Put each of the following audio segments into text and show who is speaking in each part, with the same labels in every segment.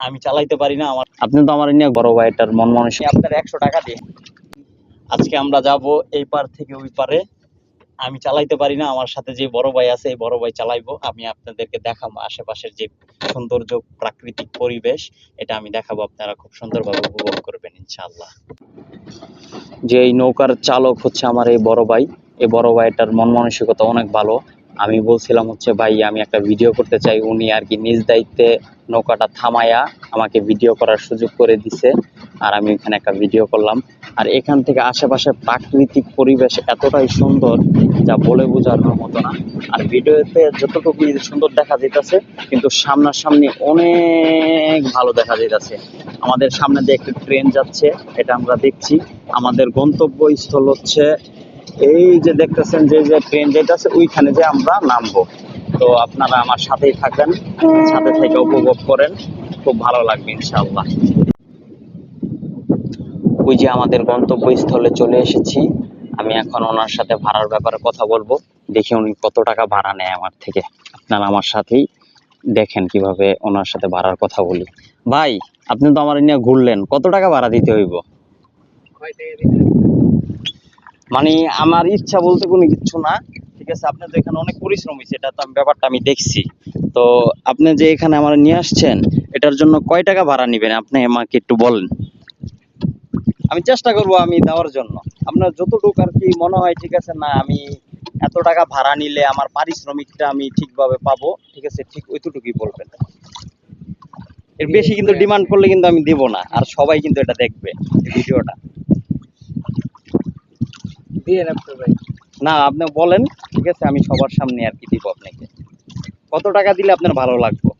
Speaker 1: আমি চালাইতে পারি না আমার আপনি তো আমার নিয়ে বড় ভাইটার মন মানুষ আপনার একশো টাকা দিয়ে আজকে আমরা যাব এই পার থেকে ওই পারে। আমি চালাইতে পারি না আমার সাথে যে বড় ভাই আছে এই বড় ভাই চালাইবো। আমি আপনাদেরকে দেখাবো আশেপাশের যে সৌন্দর্য প্রাকৃতিক পরিবেশ এটা আমি দেখাবো। আপনারা খুব সুন্দরভাবে উপভোগ করবেন ইনশাআল্লাহ। যে এই নৌকার চালক হচ্ছে আমার এই বড় ভাই। এই বড় ভাইটার মন মানসিকতা অনেক ভালো। আমি বলছিলাম হচ্ছে, ভাই, আমি একটা ভিডিও করতে চাই। উনি আর কি নিজ দায়িত্বে নৌকাটা থামায়া আমাকে ভিডিও করার সুযোগ করে দিছে আর আমি এখানে একটা ভিডিও করলাম। আর এখান থেকে আশেপাশের প্রাকৃতিক পরিবেশ এতটাই সুন্দর যা বলে বোঝানোর মতো না। আর ভিডিওতে যতটুকু সুন্দর দেখা যাইতেছে, কিন্তু সামনাসামনি অনেক ভালো দেখা যাইতেছে। আমাদের সামনে দিয়ে একটি ট্রেন যাচ্ছে, এটা আমরা দেখছি। আমাদের গন্তব্যস্থল হচ্ছে এই যে দেখতেছেন যে যে ট্রেন যেতেছে ওইখানে যে আমরা নামবো। তো আপনারা আমার সাথেই থাকবেন, সাথে থেকে উপভোগ করেন। খুব ভালো লাগবে, ইনশাআল্লাহ। ওই যে আমাদের গন্তব্যস্থলে চলে এসেছি। আমি এখন ওনার সাথে ভাড়ার ব্যাপারে কথা বলব। দেখি উনি কত টাকা ভাড়া নেয় আমার থেকে। আপনারা আমার সাথেই দেখেন কীভাবে ওনার সাথে ভাড়ার কথা বলি। ভাই, আপনি তো আমার নিয়ে ঘুরলেন। কত টাকা ভাড়া দিতে হইব? মানে আমার ইচ্ছা বলতে কোনো কিছু না। ঠিক আছে আপনি তো এখানে অনেক পরিশ্রম হয়েছে এটা তো আমি ব্যাপারটা আমি দেখছি। তো আপনি যে এখানে আমার নিয়ে আসছেন এটার জন্য কয় টাকা ভাড়া নেবেন? আপনি আমাকে একটু বলেন। আমি চেষ্টা করব আমি দেওয়ার জন্য। আপনার যতটুকু আর কি মনে হয় ঠিক আছে না আমি এত টাকা ভাড়া নিলে আমার পারিশ্রমিকটা আমি ঠিকভাবে পাবো ঠিক আছে ঠিক ওইটুকুই বলবেন। এর বেশি কিন্তু ডিমান্ড করলে কিন্তু আমি দিব না আর সবাই কিন্তু এটা দেখবে ভিডিওটা।
Speaker 2: দিয়ে রাখতে ভাই।
Speaker 1: না আপনি বলেন ঠিক আছে আমি সবার সামনে আর কি দিব আপনাকে। কত টাকা দিলে আপনার ভালো লাগবে?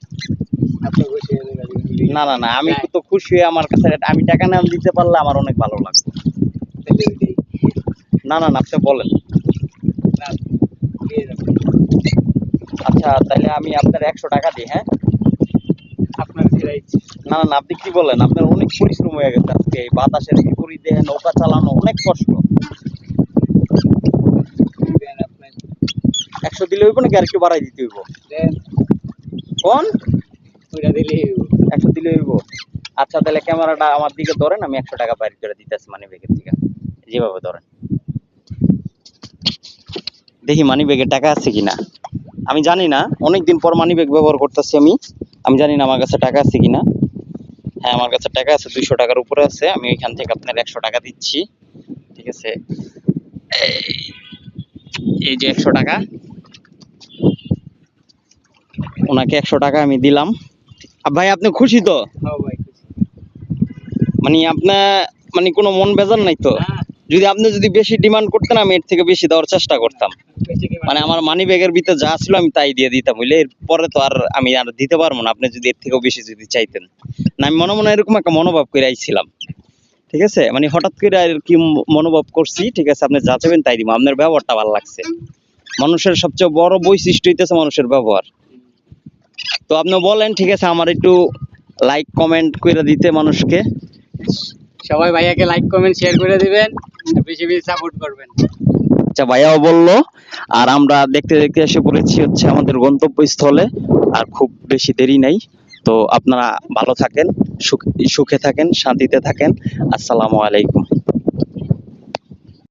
Speaker 1: না না না আমি তো খুশি হয়ে আমার কাছে আমি টাকা নাম দিতে পারলে আমার অনেক ভালো লাগবে। না না না আপনি বলেন। আচ্ছা তাহলে আমি আপনার একশো টাকা দিই হ্যাঁ?
Speaker 2: আপনার
Speaker 1: না না আপনি কি বলেন? আপনার অনেক পরিশ্রম হয়ে গেছে আজকে। এই বাতাসের বিপরীতে নৌকা চালানো অনেক কষ্ট
Speaker 2: দেন আপনার
Speaker 1: একশো দিলে হইব নাকি আর একটু বাড়াই দিতে হইব? কোন। একশো দিলে হইব। আচ্ছা তাহলে ক্যামেরাটা আমার দিকে ধরেন আমি একশো টাকা বাইর করে দিতেছি মানি ব্যাগের থেকে যেভাবে ধরেন। দেখি মানি ব্যাগে টাকা আছে কিনা। আমি জানি না অনেকদিন পর মানি ব্যাগ ব্যবহার করতেছি আমি। আমি জানি না আমার কাছে টাকা আছে কিনা। হ্যাঁ আমার কাছে টাকা আছে দুইশো টাকার উপরে আছে। আমি ওইখান থেকে আপনার একশো টাকা দিচ্ছি। ঠিক আছে। এই যে একশো টাকা। ওনাকে একশো টাকা আমি দিলাম। ভাই আপনি খুশি তো?
Speaker 2: হ্যাঁ।
Speaker 1: মানে আপনার মানে কোনো মন বেজার নাই তো?
Speaker 2: হ্যাঁ,
Speaker 1: যদি আপনি যদি বেশি ডিমান্ড করতেন আমি এর থেকে বেশি দেওয়ার চেষ্টা করতাম। মানে আমার মানি ব্যাগের ভিতরে যা ছিল আমি তাই দিয়ে দিতাম বুঝলে? এরপরে তো আর আমি আর দিতে পারব না। আপনি যদি এর থেকেও বেশি যদি চাইতেন। না আমি মনে মনে এরকম একটা মনোভাব করে আইছিলাম। ঠিক আছে? মানে হঠাৎ করে আর কি মনোভাব করছি ঠিক আছে? আপনি যা চাইবেন তাই দিব। আপনার ব্যবহারটা ভালো লাগছে। মানুষের সবচেয়ে বড় বৈশিষ্ট্য হইতেছে মানুষের ব্যবহার। তো আপনি বলেন ঠিক আছে আমার একটু লাইক কমেন্ট করে দিতে মানুষকে।
Speaker 2: সবাই ভাইয়াকে লাইক কমেন্ট শেয়ার করে দিবেন বেশি বেশি সাপোর্ট করবেন।
Speaker 1: আচ্ছা ভাইয়াও বলল আর আমরা দেখতে দেখতে এসে পড়েছি হচ্ছে আমাদের গন্তব্যস্থলে আর খুব বেশি দেরি নাই। তো আপনারা ভালো থাকেন সুখে থাকেন শান্তিতে থাকেন। আসসালামু আলাইকুম।